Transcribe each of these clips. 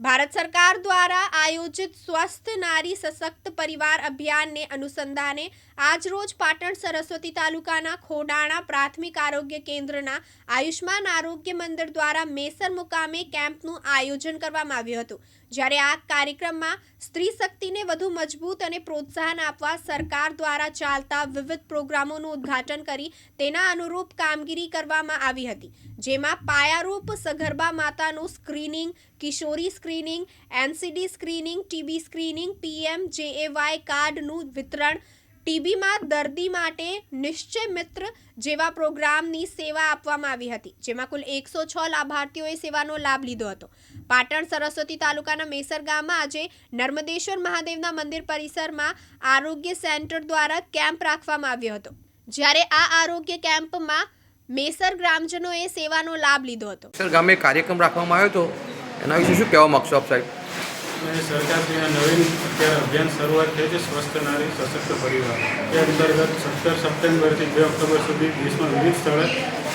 ભારત સરકાર દ્વારા આયોજિત સ્વસ્થ નારી સશક્ત પરિવાર અભિયાનને અનુસંધાને આજરોજ પાટણ સરસ્વતી તાલુકાના ખોડાણા પ્રાથમિક આરોગ્ય કેન્દ્રના આયુષ્માન આરોગ્ય મંદિર દ્વારા મેસર મુકામે કેમ્પનું આયોજન કરવામાં આવ્યું હતું. જ્યારે આ કાર્યક્રમમાં સ્ત્રી શક્તિને વધુ મજબૂત અને પ્રોત્સાહન આપવા સરકાર દ્વારા ચાલતા વિવિધ પ્રોગ્રામોનું ઉદ્ઘાટન કરી તેના અનુરૂપ કામગીરી કરવામાં આવી હતી. જેમાં પાયારૂપ સગર્ભા માતાનું સ્ક્રીનિંગ, કિશોરી screening, NCD screening, TB screening, PM, JAY કાર્ડનું વિતરણ. ટીબીમાં દર્દી માટે નિશ્ચય મિત્ર જેવા પ્રોગ્રામની સેવા આપવામાં આવી હતી, જેમાં કુલ એકસો છ લાભાર્થીઓએ સેવાનો લાભ લીધો હતો. પાટણ સરસ્વતી તાલુકાના મેસર ગામમાં આજે નર્મદેશ્વર મહાદેવના મંદિર પરિસરમાં આરોગ્ય સેન્ટર દ્વારા કેમ્પ રાખવામાં આવ્યો હતો. જ્યારે આ આરોગ્ય કેમ્પમાં મેસર ગ્રામજનોએ સેવાનો લાભ લીધો હતો. ગામે કાર્યક્રમ રાખવામાં આવ્યો હતો. એના વિશે શું કહેવા માગશો આપ સાહેબ? સરકાર સરકારશ્રીના નવીન અત્યારે અભિયાન શરૂઆત થઈ છે, સ્વસ્થ નારી, સશક્ત પરિવાર. એ અંતર્ગત સત્તર સપ્ટેમ્બરથી બે ઓક્ટોબર સુધી દેશમાં વિવિધ સ્થળે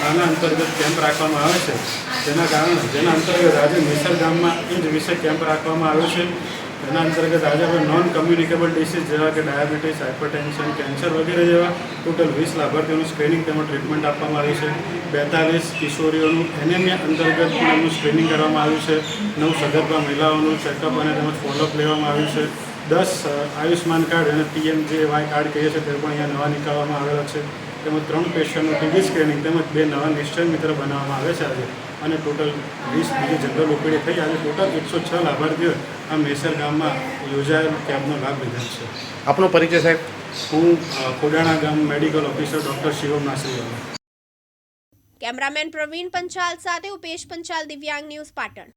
આના અંતર્ગત કેમ્પ રાખવામાં આવે છે. જેના કારણે, જેના અંતર્ગત આજે મેસર ગામમાં એ જ વિશે કેમ્પ રાખવામાં આવ્યો છે. તેના અંતર્ગત આજે આપણે નોન કમ્યુનિકેબલ ડિસીઝ જેવા કે ડાયાબિટીસ હાઇપરટેન્શન કેન્સર વગેરે જેવા ટોટલ વીસ લાભાર્થીઓનું સ્ક્રીનિંગ તેમજ ટ્રીટમેન્ટ આપવામાં આવી છે. બેતાલીસ કિશોરીઓનું એનેમિયા અંતર્ગત એમનું સ્ક્રીનિંગ કરવામાં આવ્યું છે. નવ સગર્ભા મહિલાઓનું ચેકઅપ અને તેમજ ફોલોઅપ લેવામાં આવ્યું છે. દસ આયુષ્માન કાર્ડ અને પીએમ જે વાય કાર્ડ કહીએ છીએ તે પણ અહીંયા નવા નીકાળવામાં આવેલા છે. તેમજ ત્રણ પેશન્ટનું ટીબી સ્ક્રીનિંગ તેમજ બે નવા નિશ્ચય મિત્ર બનાવવામાં આવે છે આજે. અને ટોટલ વીસ બીજી જનરલ ઓપીડી થઈ આજે ટોટલ એકસો છ લાભાર્થીઓ આ મેસર ગામમાં યોજાયેલ કેમ્પનો લાભ લીધા છે. આપનો પરિચય સાહેબ? હું કોડાણા ખોડાણા ગામ medical officer doctor Shivam Nasari cameraman Praveen Panchal સાથે ઉપેશ પંચાલ દિવ્યાંગ ન્યૂઝ પાટણ.